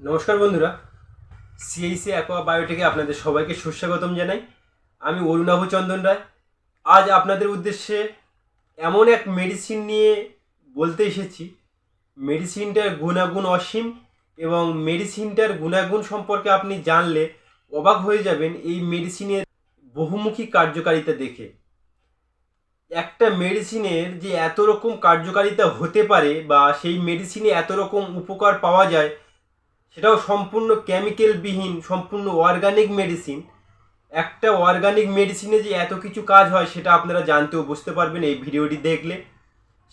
নমস্কার বন্ধুরা। সিএইসি অ্যাকোয়া বায়োটেকে আপনাদের সবাইকে সুস্বাগতম জানাই। আমি অরুণাভ চন্দন রায়। আজ আপনাদের উদ্দেশ্যে এমন এক মেডিসিন নিয়ে বলতে এসেছি। মেডিসিনটার গুণাগুণ অসীম এবং মেডিসিনটার গুণাগুণ সম্পর্কে আপনি জানলে অবাক হয়ে যাবেন এই মেডিসিনের বহুমুখী কার্যকারিতা দেখে। একটা মেডিসিনের যে এত রকম কার্যকারিতা হতে পারে বা সেই মেডিসিনে এত রকম উপকার পাওয়া যায় সেটাও সম্পূর্ণ কেমিক্যালবিহীন সম্পূর্ণ অর্গানিক মেডিসিন একটা অর্গানিক মেডিসিনে যে এত কিছু কাজ হয়, সেটা আপনারা জানতেও বুঝতে পারবেন এই ভিডিওটি দেখলে।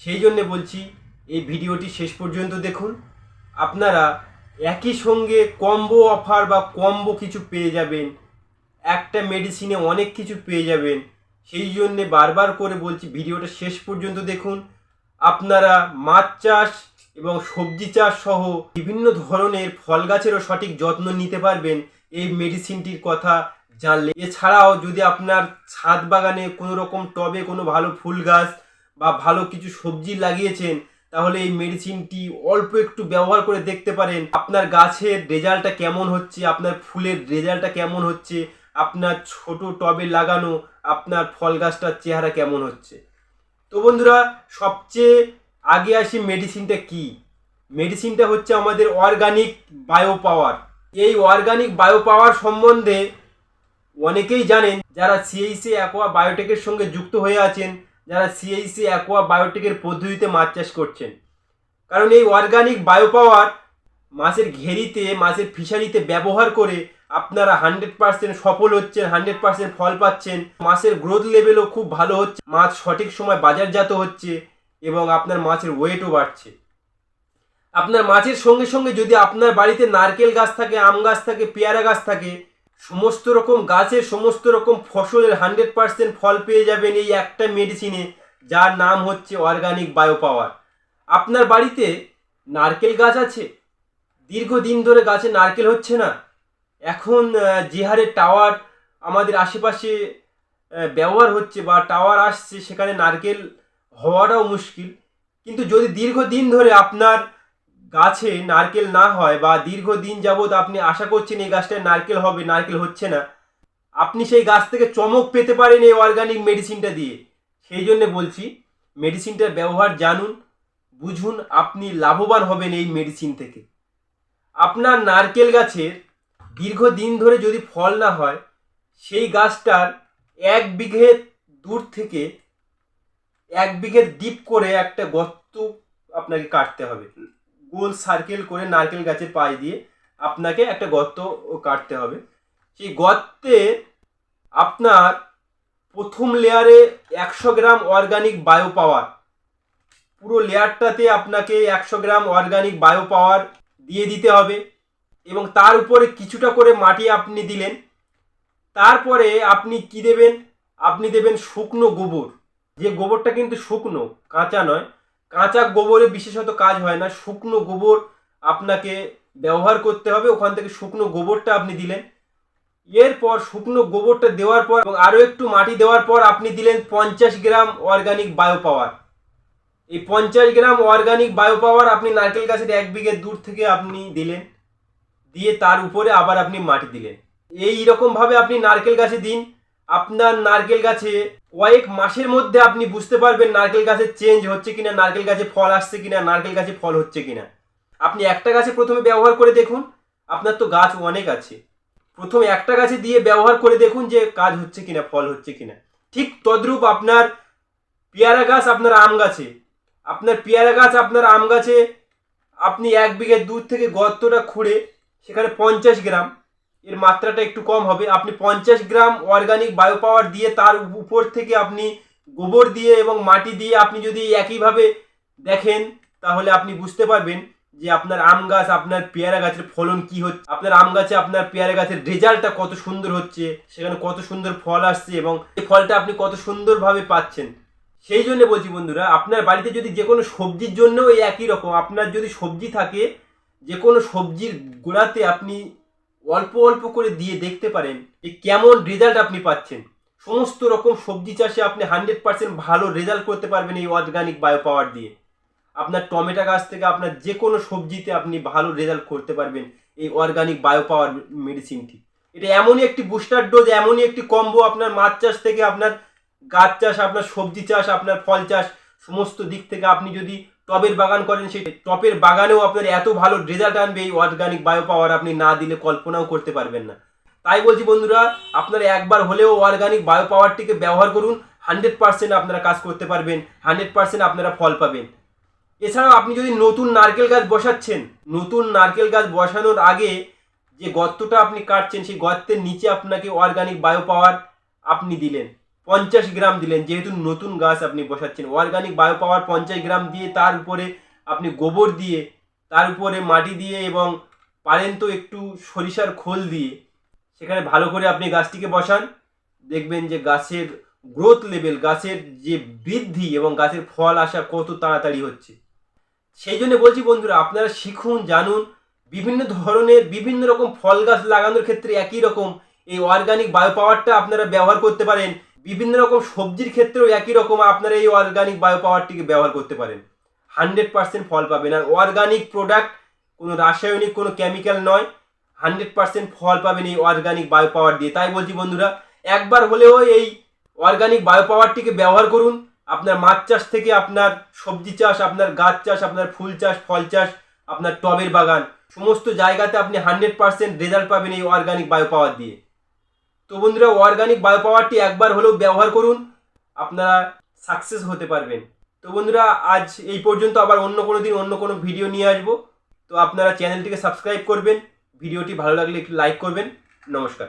সেই জন্যে বলছি, এই ভিডিওটি শেষ পর্যন্ত দেখুন। আপনারা একই সঙ্গে কম্বো অফার বা কম্বো কিছু পেয়ে যাবেন। একটা মেডিসিনে অনেক কিছু পেয়ে যাবেন। সেই জন্যে বারবার করে বলছি, ভিডিওটা শেষ পর্যন্ত দেখুন। আপনারা মাছ চাষ এবং সবজি চাষ সহ বিভিন্ন ধরনের ফল গাছেরও সঠিক যত্ন নিতে পারবেন এই মেডিসিনটির কথা জানলে। এছাড়াও যদি আপনার ছাদ বাগানে কোনো রকম টবে কোনো ভালো ফুল গাছ বা ভালো কিছু সবজি লাগিয়েছেন, তাহলে এই মেডিসিনটি অল্প একটু ব্যবহার করে দেখতে পারেন। আপনার গাছের রেজাল্টটা কেমন হচ্ছে, আপনার ফুলের রেজাল্টটা কেমন হচ্ছে, আপনার ছোট টবে লাগানো আপনার ফল গাছটার চেহারা কেমন হচ্ছে। তো বন্ধুরা, সবচেয়ে আগে আসি মেডিসিনটা কি? মেডিসিনটা হচ্ছে আমাদের অর্গানিক বায়ো পাওয়ার এই অর্গানিক বায়ো পাওয়ার সম্বন্ধে অনেকেই জানেন, যারা সিএইসি অ্যাকোয়া বায়োটেকের সঙ্গে যুক্ত হয়ে আছেন, যারা সিএইসি অ্যাকোয়া বায়োটেকের পদ্ধতিতে মাছ চাষ করছেন। কারণ এই অর্গানিক বায়ো পাওয়ার মাছের ঘেরিতে, মাছের ফিশারিতে ব্যবহার করে আপনারা হান্ড্রেড পার্সেন্ট সফল হচ্ছেন হান্ড্রেড পার্সেন্ট ফল পাচ্ছেন। মাছের গ্রোথ লেভেলও খুব ভালো হচ্ছে। মাছ সঠিক সময় বাজারজাত হচ্ছে। এবং আপনার মাছের ওয়েটও বাড়ছে। আপনার মাছের সঙ্গে সঙ্গে যদি আপনার বাড়িতে নারকেল গাছ থাকে, আম গাছ থাকে, পেয়ারা গাছ থাকে, সমস্ত রকম গাছের সমস্ত রকম ফসলের হান্ড্রেড পার্সেন্ট ফল পেয়ে যাবেন এই একটা মেডিসিনে, যার নাম হচ্ছে অর্গানিক বায়ো পাওয়ার আপনার বাড়িতে নারকেল গাছ আছে? দীর্ঘদিন ধরে গাছে নারকেল হচ্ছে না। এখন যে হারে টাওয়ার আমাদের আশেপাশে ব্যবহার হচ্ছে বা টাওয়ার আসছে, সেখানে নারকেল হওয়াটাও মুশকিল। কিন্তু যদি দীর্ঘদিন ধরে আপনার গাছে নারকেল না হয় বা দীর্ঘদিন যাবৎ আপনি আশা করছেন এই গাছটায় নারকেল হবে, নারকেল হচ্ছে না, আপনি সেই গাছ থেকে চমক পেতে পারেন এই অর্গানিক মেডিসিনটা দিয়ে। সেই জন্য বলছি মেডিসিনটার ব্যবহার জানুন, বুঝুন আপনি লাভবান হবেন এই মেডিসিন থেকে। আপনার নারকেল গাছের দীর্ঘদিন ধরে যদি ফল না হয়, সেই গাছটার এক বিঘে দূর থেকে এক বিঘে ডিপ করে একটা গর্ত আপনাকে কাটতে হবে। গোল সার্কেল করে নারকেল গাছের পাশ দিয়ে আপনাকে একটা গর্ত কাটতে হবে। সেই গর্তে আপনার প্রথম লেয়ারে একশো গ্রাম অর্গানিক বায়ো পাওয়ার পুরো লেয়ারটাতে আপনাকে একশো গ্রাম অর্গানিক বায়ো পাওয়ার দিয়ে দিতে হবে এবং তার উপরে কিছুটা করে মাটি আপনি দিলেন। তারপরে আপনি কি দেবেন? আপনি দেবেন শুকনো গোবর। যে গোবরটা কিন্তু শুকনো, কাঁচা নয়। কাঁচা গোবরে বিশেষত কাজ হয় না। শুকনো গোবর আপনাকে ব্যবহার করতে হবে। ওখান থেকে শুকনো গোবরটা আপনি দিলেন। এরপর শুকনো গোবরটা দেওয়ার পর এবং আরও একটু মাটি দেওয়ার পর আপনি দিলেন পঞ্চাশ গ্রাম অর্গানিক বায়ো পাওয়ার এই পঞ্চাশ গ্রাম অর্গানিক বায়ো পাওয়ার আপনি নারকেল গাছের এক বিঘে দূর থেকে আপনি দিলেন। দিয়ে তার উপরে আবার আপনি মাটি দিলেন। এই রকমভাবে আপনি নারকেল গাছে দিন। আপনার নারকেল গাছে কয়েক মাসের মধ্যে আপনি বুঝতে পারবেন নারকেল গাছের চেঞ্জ হচ্ছে কিনা, নারকেল গাছে ফল আসছে কিনা, নারকেল গাছে ফল হচ্ছে কিনা। আপনি একটা গাছে প্রথমে ব্যবহার করে দেখুন, আপনার তো গাছ অনেক আছে। প্রথমে একটা গাছে দিয়ে ব্যবহার করে দেখুন যে কাজ হচ্ছে কিনা, ফল হচ্ছে কিনা। ঠিক তদ্রূপ আপনার পেয়ারা গাছ আপনার আম গাছে। আপনার পেয়ারা গাছ আপনার আম গাছে আপনি এক বিঘে দূর থেকে গর্তটা খুঁড়ে সেখানে পঞ্চাশ গ্রাম এর মাত্রাটা একটু কম হবে। আপনি পঞ্চাশ গ্রাম অর্গানিক বায়ো পাওয়ার দিয়ে তার উপর থেকে আপনি গোবর দিয়ে এবং মাটি দিয়ে আপনি যদি একইভাবে দেখেন, তাহলে আপনি বুঝতে পারবেন যে আপনার আম গাছ, আপনার পেয়ারা গাছের ফলন কি হচ্ছে। আপনার আম গাছে, আপনার পেয়ারা গাছের রেজাল্টটা কত সুন্দর হচ্ছে, সেখানে কত সুন্দর ফল আসছে এবং এই ফলটা আপনি কত সুন্দরভাবে পাচ্ছেন। সেই জন্য বলছি বন্ধুরা, আপনার বাড়িতে যদি যে কোনো সবজির জন্য এই একই রকম, আপনার যদি সবজি থাকে, যে কোনো সবজির গোড়াতে আপনি অল্প অল্প করে দিয়ে দেখতে পারেন যে কেমন রেজাল্ট আপনি পাচ্ছেন। সমস্ত রকম সবজি চাষে আপনি হান্ড্রেড পার্সেন্ট ভালো রেজাল্ট করতে পারবেন এই অর্গানিক বায়ো পাওয়ার দিয়ে। আপনার টমেটো গাছ থেকে আপনার যে কোনো সবজিতে আপনি ভালো রেজাল্ট করতে পারবেন এই অর্গানিক বায়ো পাওয়ার মেডিসিনটি এটা এমনই একটি বুস্টার ডোজ এমনই একটি কম্বো আপনার মাছ চাষ থেকে আপনার গাছ চাষ, আপনার সবজি চাষ, আপনার ফল চাষ, সমস্ত দিক থেকে আপনি যদি টবের বাগান করেন সেই টবের বাগানেও আপনার এত ভালো রেজাল্ট আনবে এই অর্গানিক বায়ো পাওয়ার আপনি না দিলে কল্পনাও করতে পারবেন না। তাই বলছি বন্ধুরা, আপনারা একবার হলেও অর্গানিক বায়ো পাওয়ারটিকে ব্যবহার করুন হান্ড্রেড পার্সেন্ট আপনারা কাজ করতে পারবেন হান্ড্রেড পার্সেন্ট আপনারা ফল পাবেন। এছাড়াও আপনি যদি নতুন নারকেল গাছ বসাচ্ছেন, নতুন নারকেল গাছ বসানোর আগে যে গর্তটা আপনি কাটছেন, সেই গর্তের নিচে আপনাকে অর্গানিক বায়ো পাওয়ার আপনি দিলেন। পঞ্চাশ গ্রাম দিলেন। যেহেতু নতুন গাছ আপনি বসাচ্ছেন। অর্গানিক বায়ো পাওয়ার পঞ্চাশ গ্রাম দিয়ে তার উপরে আপনি গোবর দিয়ে, তার উপরে মাটি দিয়ে এবং পারেন তো একটু সরিষার খোল দিয়ে, সেখানে ভালো করে আপনি গাছটিকে বসান। দেখবেন যে গাছের গ্রোথ লেভেল গাছের যে বৃদ্ধি এবং গাছের ফল আসা কত তাড়াতাড়ি হচ্ছে। সেই জন্য বলছি বন্ধুরা, আপনারা শিখুন, জানুন। বিভিন্ন ধরনের, বিভিন্ন রকম ফল গাছ লাগানোর ক্ষেত্রে একই রকম এই অর্গানিক বায়ো পাওয়ারটা আপনারা ব্যবহার করতে পারেন। বিভিন্ন রকম সবজির ক্ষেত্রেও একই রকম আপনারা এই অর্গানিক বায়ো পাওয়ারটিকে ব্যবহার করতে পারেন। হান্ড্রেড পার্সেন্ট ফল পাবেন। আর অর্গানিক প্রোডাক্ট কোনো রাসায়নিক, কোনো কেমিক্যাল নয়। হান্ড্রেড পার্সেন্ট ফল পাবেন এই অর্গানিক বায়ো পাওয়ার দিয়ে। তাই বলছি বন্ধুরা, একবার হলেও এই অর্গানিক বায়ো পাওয়ারটিকে ব্যবহার করুন। আপনার মাছ চাষ থেকে আপনার সবজি চাষ, আপনার গাছ চাষ, আপনার ফুল চাষ, ফল চাষ, আপনার টবের বাগান, সমস্ত জায়গাতে আপনি হান্ড্রেড পার্সেন্ট রেজাল্ট পাবেন এই অর্গানিক বায়ো পাওয়ার দিয়ে। তো বন্ধুরা অর্গানিক বায়ো পাওয়ারটি একবার হলেও ব্যবহার করুন, আপনারা সাকসেস হতে পারবেন। তো বন্ধুরা, আজ এই পর্যন্ত, আবার অন্য কোনো দিন অন্য কোনো ভিডিও নিয়ে আসব। তো আপনারা চ্যানেলটিকে সাবস্ক্রাইব করবেন ভিডিওটি ভালো লাগলে একটু লাইক করবেন। নমস্কার।